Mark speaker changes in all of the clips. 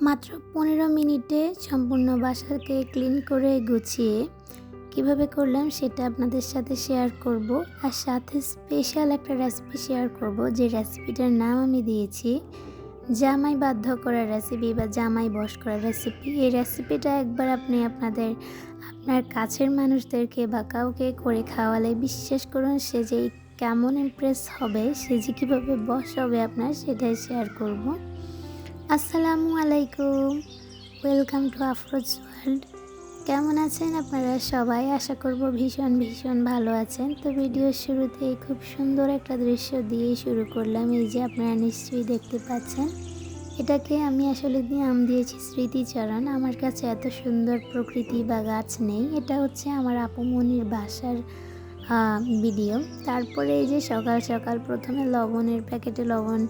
Speaker 1: মাত্র পনেরো মিনিটে সম্পূর্ণ বাসাকে ক্লিন করে গুছিয়ে কীভাবে করলাম সেটা আপনাদের সাথে শেয়ার করব আর সাথে স্পেশাল একটা রেসিপি শেয়ার করব যে রেসিপিটার নাম আমি দিয়েছি জামাই বাধ্য করার রেসিপি বা জামাই বস করার রেসিপি। এই রেসিপিটা একবার আপনি আপনাদের, আপনার কাছের মানুষদেরকে বা কাউকে করে খাওয়ালে বিশ্বাস করুন, সে যে কেমন ইমপ্রেস হবে, সে যে কীভাবে বস হবে আপনার, সেটাই শেয়ার করব। আসসালামু আলাইকুম। ওয়েলকাম টু আফরোজ ওয়ার্ল্ড কেমন আছেন আপনারা সবাই? আশা করব ভীষণ ভীষণ ভালো আছেন। তো ভিডিওর শুরুতেই খুব সুন্দর একটা দৃশ্য দিয়েই শুরু করলাম। এই যে আপনারা নিশ্চয়ই দেখতে পাচ্ছেন, এটাকে আমি আসলে নাম দিয়েছি স্মৃতিচরণ। আমার কাছে এত সুন্দর প্রকৃতি বা গাছ নেই। এটা হচ্ছে আমার আপুমনির বাসার ভিডিও তারপরে এই যে সকাল সকাল প্রথমে লবণের প্যাকেটে লবণ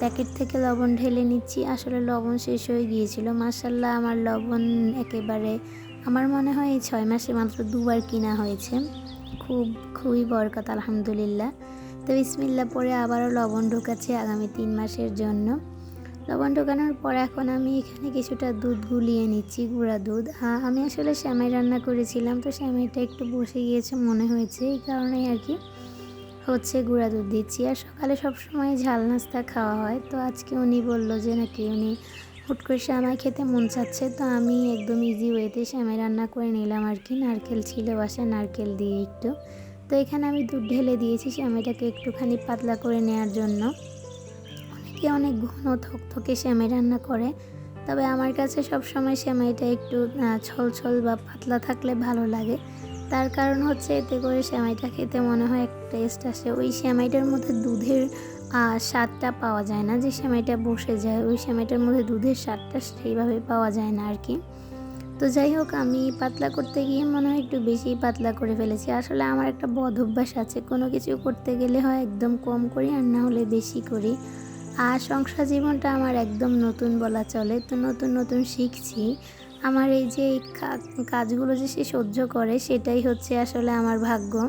Speaker 1: প্যাকেট থেকে লবণ ঢেলে নিচ্ছি। আসলে লবণ শেষ হয়ে গিয়েছিল। মাসাল্লাহ আমার লবণ একেবারে, আমার মনে হয় এই ছয় মাসে মাত্র দুবার কিনা হয়েছে। খুব, খুবই বরকত, আলহামদুলিল্লাহ। তো বিসমিল্লা পরে আবারও লবণ ঢোকাচ্ছে আগামী তিন মাসের জন্য। লবণ ঢোকানোর পর এখন আমি এখানে কিছুটা দুধ গুলিয়ে নিচ্ছি, গুঁড়া দুধ। আমি আসলে শ্যামাই রান্না করেছিলাম, তো শ্যামাইটা একটু বসে গিয়েছে মনে হয়েছে, এই কারণেই আর কি। হচ্ছে গুঁড়া দুধ দিচ্ছি। আর সকালে সবসময় ঝাল নাস্তা খাওয়া হয়। তো আজকে উনি বলল যে নাকি উনি হুট করে শ্যামাই খেতে মন চাচ্ছে। তো আমি একদম ইজি ওয়েতে শ্যামাই রান্না করে নিলাম আর কি নারকেল ছিল বাসা নারকেল দিয়ে একটু। তো এখানে আমি দুধ ঢেলে দিয়েছি শ্যামাইটাকে একটুখানি পাতলা করে নেওয়ার জন্য। অনেকে অনেক ঘন থকথকে শ্যামাই রান্না করে। তবে আমার কাছে সব সময় শ্যামাইটা একটু ছল ছল বা পাতলা থাকলে ভালো লাগে। তার কারণ হচ্ছে এতে করে শ্যামাইটা খেতে মনে হয় এক টেস্ট আসে। ওই শ্যামাইটার মধ্যে দুধের স্বাদটা পাওয়া যায় না। যে শ্যামাইটা বসে যায়, ওই শ্যামাইটার মধ্যে দুধের স্বাদটা সেইভাবে পাওয়া যায় না আর কি তো যাই হোক, আমি পাতলা করতে গিয়ে মনে হয় একটু বেশি পাতলা করে ফেলেছি। আসলে আমার একটা বদ অভ্যাস আছে। কোনো কিছু করতে গেলে হয় একদম কম করি আর না হলে বেশি করি। আর সংসার জীবনটা আমার একদম নতুন বলা চলে। তো নতুন নতুন শিখছি। আমার এই যে কাজগুলো যে সে সহ্য করে, সেটাই হচ্ছে আসলে আমার ভাগ্য।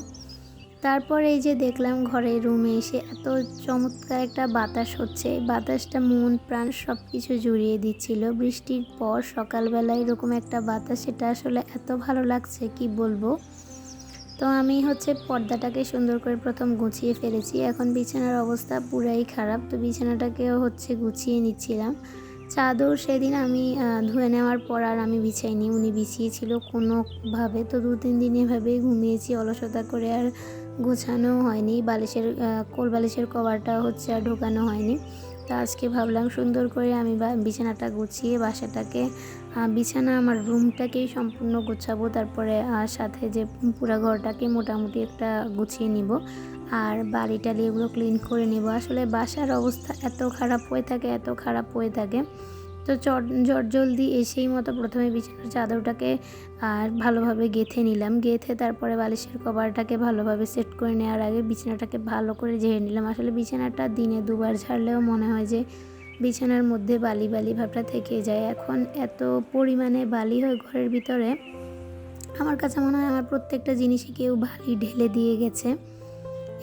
Speaker 1: তারপর এই যে দেখলাম ঘরে রুমে এসে এত চমৎকার একটা বাতাস হচ্ছে। বাতাসটা মন, প্রাণ সব কিছু জুড়িয়ে দিচ্ছিল। বৃষ্টির পর সকালবেলা এরকম একটা বাতাস, সেটা আসলে এত ভালো লাগছে, কি বলব? তো আমি হচ্ছে পর্দাটাকে সুন্দর করে প্রথম গুছিয়ে ফেলেছি। এখন বিছানার অবস্থা পুরাই খারাপ। তো বিছানাটাকেও হচ্ছে গুছিয়ে নিচ্ছিলাম। চাদর সেদিন আমি ধুয়ে নেওয়ার পর আর আমি বিছাইনি। উনি বিছিয়েছিল কোনোভাবে। তো দু তিন দিন এভাবেই ঘুমিয়েছি, অলসতা করে আর গোছানো হয়নি। বালিশের কোল বালিশের কভারটা হচ্ছে আর ঢোকানো হয়নি। তো আজকে ভাবলাম সুন্দর করে আমি বিছানাটা গুছিয়ে বাসাটাকে বিছানা আমার রুমটাকেই সম্পূর্ণ গুছাবো। তারপরে সাথে যে পুরো ঘরটাকে মোটামুটি একটা গুছিয়ে নিব। আর বাড়ি টালি এগুলো ক্লিন করে নেব। আসলে বাসার অবস্থা এত খারাপ হয়ে থাকে, এত খারাপ হয়ে থাকে। তো চট জলদি এসেই মতো প্রথমে বিছানার চাদরটাকে আর ভালোভাবে গেথে নিলাম। গেথে তারপরে বালিশের কভারটাকে ভালোভাবে সেট করে নেওয়ার আগে বিছানাটাকে ভালো করে ঝেড়ে নিলাম। আসলে বিছানাটা দিনে দুবার ঝাড়লেও মনে হয় যে বিছানার মধ্যে বালি বালি ভাবটা থেকে যায়। এখন এত পরিমাণে বালি হয় ঘরের ভিতরে, আমার কাছে মনে হয় আমার প্রত্যেকটা জিনিসই কেউ বালি ঢেলে দিয়ে গেছে।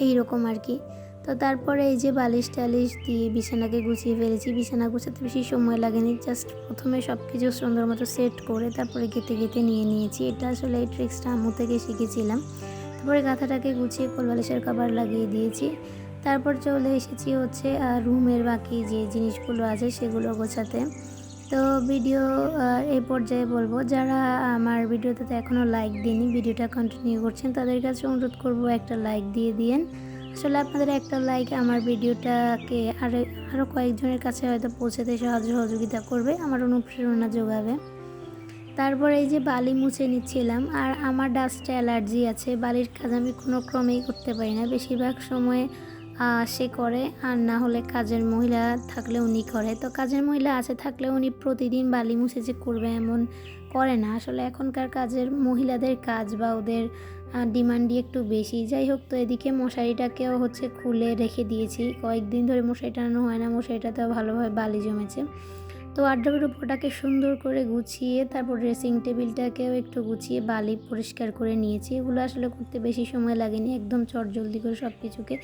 Speaker 1: এই রকম আর কি। তো তারপরে এই যে বালিশ টালিশ দিয়ে বিছানাকে গুছিয়ে ফেলেছি। বিছানা গুছাতে বেশি সময় লাগেনি। জাস্ট প্রথমে সব কিছু সুন্দর মতো সেট করে তারপরে গেতে গেতে নিয়ে নিয়েছি। এটা আসলে এই ট্রিক্সটা আম্মু থেকে শিখেছিলাম। তারপরে গাথাটাকে গুছিয়ে কোল বালিশের কভার লাগিয়ে দিয়েছি। তারপর চলে এসেছি হচ্ছে রুমের বাকি যে জিনিসগুলো আছে সেগুলো গোছাতে। তো ভিডিও এই পর্যায়ে বলব, যারা আমার ভিডিওতে এখনও লাইক দিইনি, ভিডিওটা কন্টিনিউ করছেন, তাদের কাছে অনুরোধ করব একটা লাইক দিয়ে দিয়েন। আসলে আপনাদের একটা লাইক আমার ভিডিওটাকে আরও আরও কয়েকজনের কাছে হয়তো পৌঁছাতে সাহায্য সহযোগিতা করবে, আমার অনুপ্রেরণা যোগাবে। তারপর এই যে বালি মুছে নিচ্ছিলাম, আর আমার ডাস্ট অ্যালার্জি আছে, বালির কাজ আমি কোনো ক্রমেই করতে পারি না, বেশিরভাগ সময় সে করে। আর না হলে কাজের মহিলা থাকলে উনি করে। তো কাজের মহিলা আছে থাকলে উনি প্রতিদিন বালি মুছে যে করবে এমন করে না। আসলে এখনকার কাজের মহিলাদের কাজ বা ওদের ডিমান্ডই একটু বেশি। যাই হোক, তো এদিকে মশারিটাকেও হচ্ছে খুলে রেখে দিয়েছি। কয়েকদিন ধরে মশারি টানানো হয় না। মশারিটাতেও ভালোভাবে বালি জমেছে। তো আড্ডাবের উপরটাকে সুন্দর করে গুছিয়ে, তারপর ড্রেসিং টেবিলটাকেও একটু গুছিয়ে বালি পরিষ্কার করে নিয়েছি। এগুলো আসলে করতে বেশি সময় লাগেনি, একদম চট জলদি করে সব কিছুকে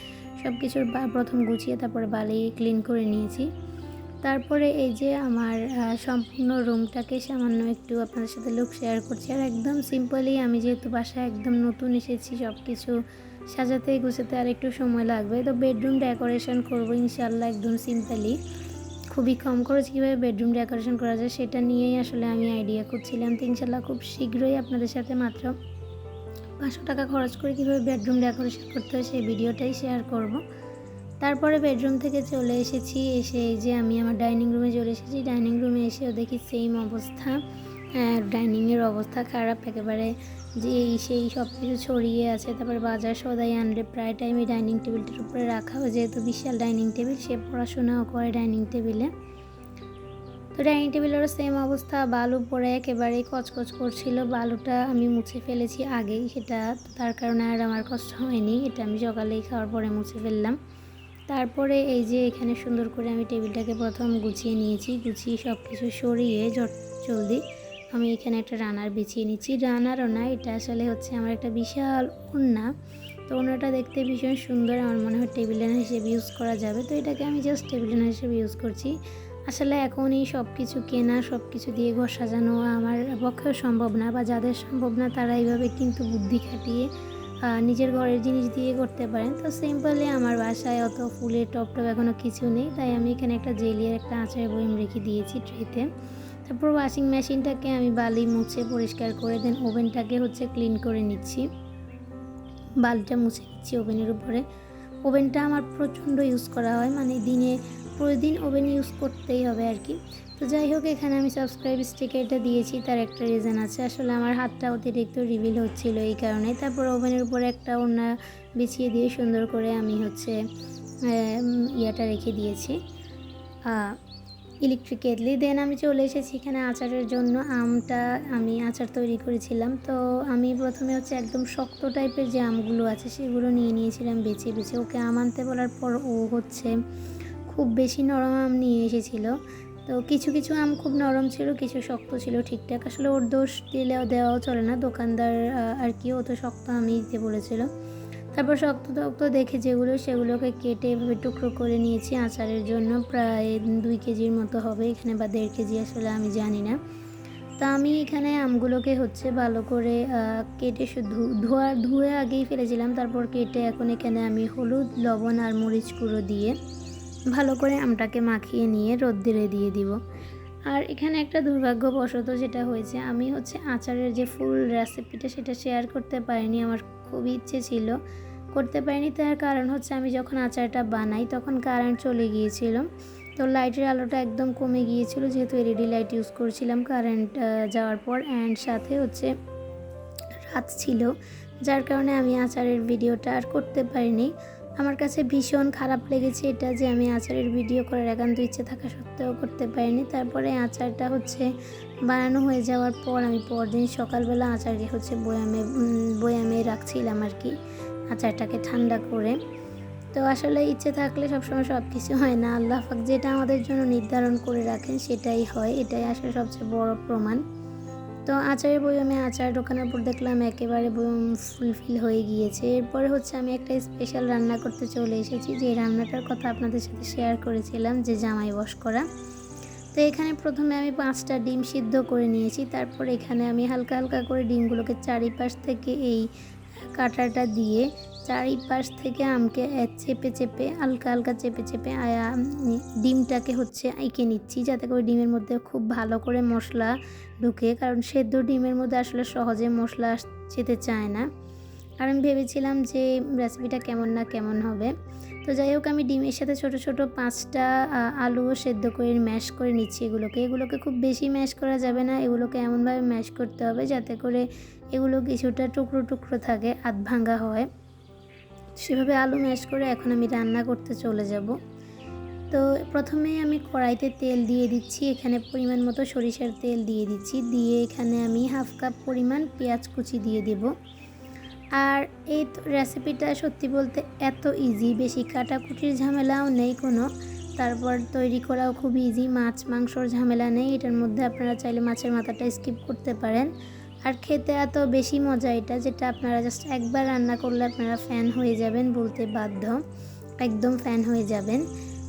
Speaker 1: সব কিছুর প্রথম গুছিয়ে তারপরে বালি ক্লিন করে নিয়েছি। তারপরে এই যে আমার সম্পূর্ণ রুমটাকে সামান্য একটু আপনাদের সাথে লুক শেয়ার করছি। আর একদম সিম্পলি আমি যেহেতু বাসায় একদম নতুন এসেছি সব কিছু সাজাতে গুছাতে আর একটু সময় লাগবে। তো বেডরুম ডেকোরেশন করব ইনশাল্লাহ একদম সিম্পলি খুবই কম খরচ কীভাবে বেডরুম ডেকোরেশন করা যায় সেটা নিয়েই আসলে আমি আইডিয়া করছিলাম তো ইনশাল্লাহ খুব শীঘ্রই আপনাদের সাথে মাত্র পাঁচশো টাকা খরচ করে কীভাবে বেডরুম ডেকোরেশন করতে হয় সেই ভিডিওটাই শেয়ার করব। তারপরে বেডরুম থেকে চলে এসেছি, এসে এই যে আমি আমার ডাইনিং রুমে চলে এসেছি। ডাইনিং রুমে এসেও দেখি সেম অবস্থা। ডাইনিংয়ের অবস্থা খারাপ একেবারে। যে এই সেই সব কিছু ছড়িয়ে আছে, তারপরে বাজার সদাই আনলে প্রায় টাইমে ডাইনিং টেবিলটার উপরে রাখা হয়। যেহেতু বিশাল ডাইনিং টেবিল সে পড়াশোনাও করে ডাইনিং টেবিলে তো ডাইনিং টেবিলেরও সেম অবস্থা। বালু পরে একেবারে কচকচ করছিল। বালুটা আমি মুছে ফেলেছি আগেই, সেটা তার কারণে আর আমার কষ্ট হয়নি। এটা আমি সকালেই খাওয়ার পরে মুছে ফেললাম। তারপরে এই যে এখানে সুন্দর করে আমি টেবিলটাকে প্রথম গুছিয়ে নিয়েছি। গুছিয়ে সব কিছু সরিয়ে ঝট জলদি আমি এখানে একটা রানার বিছিয়ে নিচ্ছি। রানারও না, এটা আসলে হচ্ছে আমার একটা বিশাল ওড়না। তো ওড়নাটা দেখতে ভীষণ সুন্দর, আমার মনে হয় টেবিল রানার হিসেবে ইউজ করা যাবে। তো এটাকে আমি জাস্ট টেবিল রানার হিসেবে ইউজ করছি। আসলে এখন এই সব কিছু কেনা সব কিছু দিয়ে ঘর সাজানো আমার পক্ষেও সম্ভব না বা যাদের সম্ভব না তারা এইভাবে কিন্তু বুদ্ধি খাটিয়ে নিজের ঘরের জিনিস দিয়ে করতে পারেন। তো সিম্পলি আমার বাসায় অত ফুলের টপ টপ এখনও কিছু নেই, তাই আমি এখানে একটা জেলিয়ার একটা আচারের বয়ম রেখে দিয়েছি ট্রেতে। তারপর ওয়াশিং মেশিনটাকে আমি বালি মুছে পরিষ্কার করে দেন ওভেনটাকে হচ্ছে ক্লিন করে নিচ্ছি। বালিটা মুছে নিচ্ছি ওভেনের উপরে। ওভেনটা আমার প্রচণ্ড ইউজ করা হয় মানে দিনে প্রতিদিন ওভেন ইউজ করতেই হবে আর কি। তো যাই হোক, এখানে আমি সাবস্ক্রাইব স্টিকারটা দিয়েছি, তার একটা রিজন আছে। আসলে আমার হাতটা অতিরিক্ত রিভিল হচ্ছিল এই কারণে। তারপর ওভেনের উপরে একটা ওড়না বিছিয়ে দিয়ে সুন্দর করে আমি হচ্ছে ইয়াটা রেখে দিয়েছি। ইলেকট্রিক কেটলি দেন আমি চলে এসেছি এখানে আচারের জন্য। আমটা আমি আচার তৈরি করেছিলাম। তো আমি প্রথমে হচ্ছে একদম শক্ত টাইপের যে আমগুলো আছে, সেগুলো নিয়ে নিয়েছিলাম বেছে বেছে। ওকে আম আনতে বলার পর ও হচ্ছে খুব বেশি নরম আম নিয়ে এসেছিল। তো কিছু কিছু আম খুব নরম ছিল, কিছু শক্ত ছিল ঠিকঠাক। আসলে ওর দোষ দিলেও দেওয়াও চলে না। দোকানদার আর কি, ও তো শক্ত আমি দিতে বলেছিল। তারপর শক্ত টক্ত দেখে যেগুলো, সেগুলোকে কেটে এভাবে টুকরো করে নিয়েছি। আচারের জন্য প্রায় দুই কেজির মতো হবে, এখানে বা দেড় কেজি আসলে আমি জানি না। তা আমি এখানে আমগুলোকে হচ্ছে ভালো করে কেটে শুধু ধোয়া, ধুয়ে আগেই ফেলেছিলাম। তারপর কেটে এখন এখানে আমি হলুদ, লবণ আর মরিচ গুঁড়ো দিয়ে ভালো করে আমটাকে মাখিয়ে নিয়ে রোদ্দুরে দিয়ে দিব। আর এখানে একটা দুর্ভাগ্যবশত যেটা হয়েছে, আমি হচ্ছে আচারের যে ফুল রেসিপিটা সেটা শেয়ার করতে পারিনি। আমার খুবই ইচ্ছে ছিল। করতে পারিনি, তার কারণ হচ্ছে আমি যখন আচারটা বানাই তখন কারেন্ট চলে গিয়েছিল। তো লাইটের আলোটা একদম কমে গিয়েছিল, যেহেতু এলইডি লাইট ইউজ করছিলাম কারেন্ট যাওয়ার পর। অ্যান্ড সাথে হচ্ছে রাত ছিল, যার কারণে আমি আচারের ভিডিওটা আর করতে পারিনি। আমার কাছে ভীষণ খারাপ লেগেছে এটা যে আমি আচারের ভিডিও করার একান্ত ইচ্ছে থাকা সত্ত্বেও করতে পারিনি। তারপরে আচারটা হচ্ছে বানানো হয়ে যাওয়ার পর আমি পরদিন সকালবেলা আচারকে হচ্ছে বয়ামে বয়ামে রাখছিলাম আর কি, আচারটাকে ঠান্ডা করে। তো আসলে ইচ্ছে থাকলে সবসময় সব কিছু হয় না। আল্লাহ পাক যেটা আমাদের জন্য নির্ধারণ করে রাখেন সেটাই হয়। এটাই আসলে সবচেয়ে বড় প্রমাণ। তো আচারের বই আমি আচার ঢোকানোর পর দেখলাম একেবারে বয়ম ফুলফিল হয়ে গিয়েছে। এরপরে হচ্ছে আমি একটা স্পেশাল রান্না করতে চলে এসেছি, যে রান্নাটার কথা আপনাদের সাথে শেয়ার করেছিলাম, যে জামাই বস করা। তো এখানে প্রথমে আমি পাঁচটা ডিম সিদ্ধ করে নিয়েছি, তারপর এখানে আমি হালকা হালকা করে ডিমগুলোকে চারিপাশ থেকে এই কাঁটাটা দিয়ে চারিপাশ থেকে আমকে চেপে চেপে, হালকা হালকা চেপে চেপে আয়া ডিমটাকে হচ্ছে এঁকে নিচ্ছি। যাতে করে ডিমের মধ্যে খুব ভালো করে মশলা ঢুকে, কারণ সেদ্ধ ডিমের মধ্যে আসলে সহজে মশলা যেতে চায় না। আর আমি ভেবেছিলাম যে রেসিপিটা কেমন না কেমন হবে। তো যাই হোক, আমি ডিমের সাথে ছোট ছোট পাঁচটা আলুও সেদ্ধ করে ম্যাশ করে নিচ্ছি এগুলোকে। এগুলোকে খুব বেশি ম্যাশ করা যাবে না, এগুলোকে এমনভাবে ম্যাশ করতে হবে যাতে করে এগুলো কিছুটা টুকরো টুকরো থাকে, আধ ভাঙ্গা হয়। সেভাবে আলু ম্যাশ করে এখন আমি রান্না করতে চলে যাব। তো প্রথমে আমি কড়াইতে তেল দিয়ে দিচ্ছি, এখানে পরিমাণ মতো সরিষার তেল দিয়ে দিচ্ছি, দিয়ে এখানে আমি হাফ কাপ পরিমাণ পেঁয়াজ কুচি দিয়ে দেব। আর এই রেসিপিটা সত্যি বলতে এত ইজি বেশি কাটাকুটির ঝামেলাও নেই কোনো। তারপর তৈরি করাও খুব ইজি মাছ মাংসর ঝামেলা নেই, এটার মধ্যে আপনারা চাইলে মাছের মাথাটা স্কিপ করতে পারেন। আর খেতে এত বেশি মজা এটা যেটা আপনারা জাস্ট একবার রান্না করলে আপনারা ফ্যান হয়ে যাবেন বলতে বাধ্য। একদম ফ্যান হয়ে যাবেন।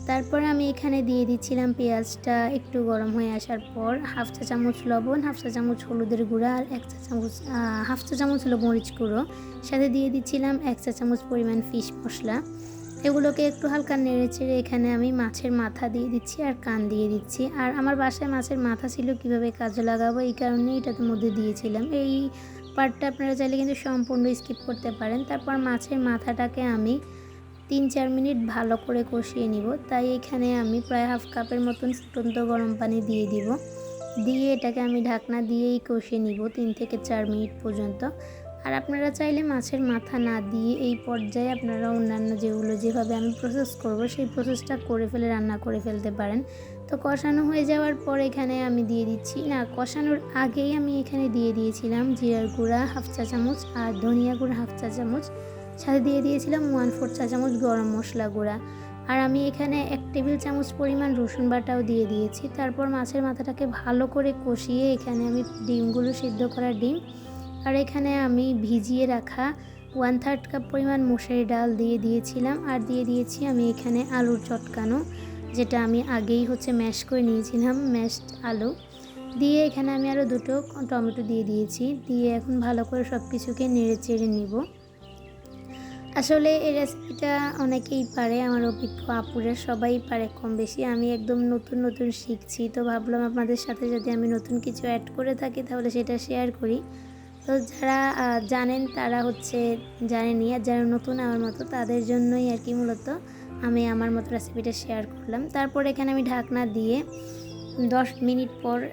Speaker 1: তারপর আমি এখানে দিয়ে দিচ্ছিলাম পেঁয়াজটা একটু গরম হয়ে আসার পর হাফ চা চামচ লবণ, হাফ চা চামচ হলুদের গুঁড়া আর এক চা চামচ হাফ চা চামচ হলো মরিচ গুঁড়ো। সাথে দিয়ে দিচ্ছিলাম এক চা চামচ পরিমাণ ফিশ মশলা। এগুলোকে একটু হালকা নেড়ে চেড়ে এখানে আমি মাছের মাথা দিয়ে দিচ্ছি আর কান দিয়ে দিচ্ছি। আর আমার বাসায় মাছের মাথা ছিল কীভাবে কাজে লাগাবো এই কারণে এটাতে মধ্যে দিয়েছিলাম। এই পার্টটা আপনারা চাইলে কিন্তু সম্পূর্ণ স্কিপ করতে পারেন। তারপর মাছের মাথাটাকে আমি তিন চার মিনিট ভালো করে কষিয়ে নিব। তাই এখানে আমি প্রায় হাফ কাপের মতন ফুটন্ত গরম পানি দিয়ে দিব। দিয়ে এটাকে আমি ঢাকনা দিয়েই কষিয়ে নিব তিন থেকে চার মিনিট পর্যন্ত। আর আপনারা চাইলে মাছের মাথা না দিয়ে এই পর্যায়ে আপনারা অন্যান্য যেগুলো, যেভাবে আমি প্রসেস করব, সেই প্রসেসটা করে ফেলে, রান্না করে ফেলতে পারেন। তো কষানো হয়ে যাওয়ার পর এখানে আমি দিয়ে দিচ্ছি, না, কষানোর আগেই আমি এখানে দিয়ে দিয়েছিলাম জিরার গুঁড়া হাফ চা চামচ আর ধনিয়া গুঁড়া হাফ চা চামচ। সাথে দিয়ে দিয়েছিলাম ওয়ান ফোর চা চামচ গরম মশলা গুঁড়া। আর আমি এখানে এক টেবিল চামচ পরিমাণ রসুন বাটাও দিয়ে দিয়েছি। তারপর মাছের মাথাটাকে ভালো করে কষিয়ে এখানে আমি ডিমগুলো সিদ্ধ করা ডিম আর এখানে আমি ভিজিয়ে রাখা ওয়ান থার্ড কাপ পরিমাণ মশারি ডাল দিয়ে দিয়েছিলাম। আর দিয়ে দিয়েছি আমি এখানে আলুর চটকানো, যেটা আমি আগেই হচ্ছে ম্যাশ করে নিয়েছিলাম ম্যাশড আলু। দিয়ে এখানে আমি আরও দুটো টমেটো দিয়ে দিয়েছি। দিয়ে এখন ভালো করে সব কিছুকে নেড়ে চেড়ে নিব। আসলে এই রেসিপিটা অনেকেই পারে, আমার অভিজ্ঞ আপুরা সবাই পারে কম বেশি আমি একদম নতুন নতুন শিখছি। তো ভাবলাম আপনাদের সাথে যদি আমি নতুন কিছু অ্যাড করে থাকি, তাহলে সেটা শেয়ার করি। তো যারা জানেন তারা হচ্ছে জানেনই আর যারা নতুন আমার মতো তাদের জন্যই আর কি মূলত আমি আমার মতো রেসিপিটা শেয়ার করলাম। তারপর এখানে আমি ঢাকনা দিয়ে দশ মিনিট পর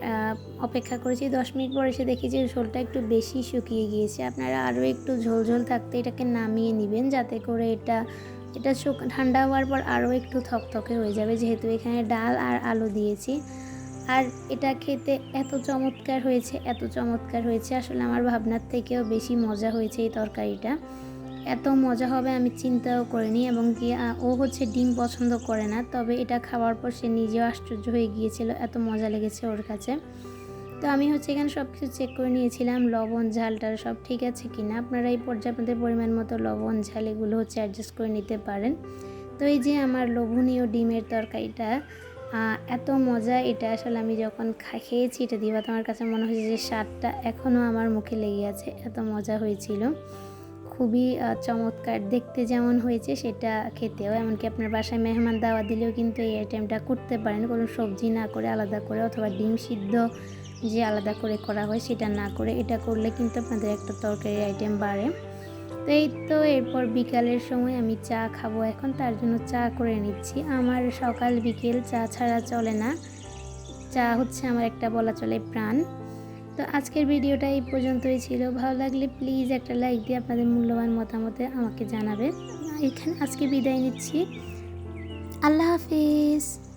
Speaker 1: অপেক্ষা করেছি। দশ মিনিট পর এসে দেখি যে ঝোলটা একটু বেশি শুকিয়ে গিয়েছে। আপনারা আরও একটু ঝোল ঝোল থাকতে এটাকে নামিয়ে নেবেন যাতে করে এটা এটা শুক- ঠান্ডা হওয়ার পর আরও একটু থকথকে হয়ে যাবে। যেহেতু এখানে ডাল আর আলু দিয়েছি। আর এটা খেতে এত চমৎকার হয়েছে, এত চমৎকার হয়েছে। আসলে আমার ভাবনার থেকেও বেশি মজা হয়েছে এই তরকারিটা। এত মজা হবে আমি চিন্তাও করিনি এবং কি ও হচ্ছে ডিম পছন্দ করে না, তবে এটা খাওয়ার পর সে নিজেও আশ্চর্য হয়ে গিয়েছিল, এত মজা লেগেছে ওর কাছে। তো আমি হচ্ছে এখানে সব কিছু চেক করে নিয়েছিলাম, লবণ ঝালটার সব ঠিক আছে কি না আপনারা এই পর্যায়ে আপনাদের পরিমাণ মতো লবণ, ঝাল এগুলো হচ্ছে অ্যাডজাস্ট করে নিতে পারেন। তো এই যে আমার লোভনীয় ডিমের তরকারিটা এত মজা, এটা আসলে আমি যখন খেয়েছি, এটা দিবা তোমার কাছে মনে হয়েছে যে স্বাদটা এখনও আমার মুখে লেগে আছে। এত মজা হয়েছিল। খুবই চমৎকার। দেখতে যেমন হয়েছে, সেটা খেতেও। এমনকি আপনার বাসায় মেহমান দাওয়া দিলেও কিন্তু এই আইটেমটা করতে পারেন। কোনো সবজি না করে আলাদা করে, অথবা ডিম সিদ্ধ যে আলাদা করে করা হয়, সেটা না করে, এটা করলে কিন্তু আপনাদের একটা তরকারি আইটেম বাড়ে। তো এই তো এরপর বিকালের সময় আমি চা খাব। এখন তার জন্য চা করে নিচ্ছি। আমার সকাল বিকেল চা ছাড়া চলে না। চা হচ্ছে আমার একটা বলা চলে প্রাণ। তো আজকের ভিডিওটা এই পর্যন্তই ছিল। ভালো লাগলে প্লিজ একটা লাইক দিয়ে আপনাদের মূল্যবান মতামতে আমাকে জানাবেন। এখানে আজকে বিদায় নিচ্ছি। আল্লাহ হাফিজ।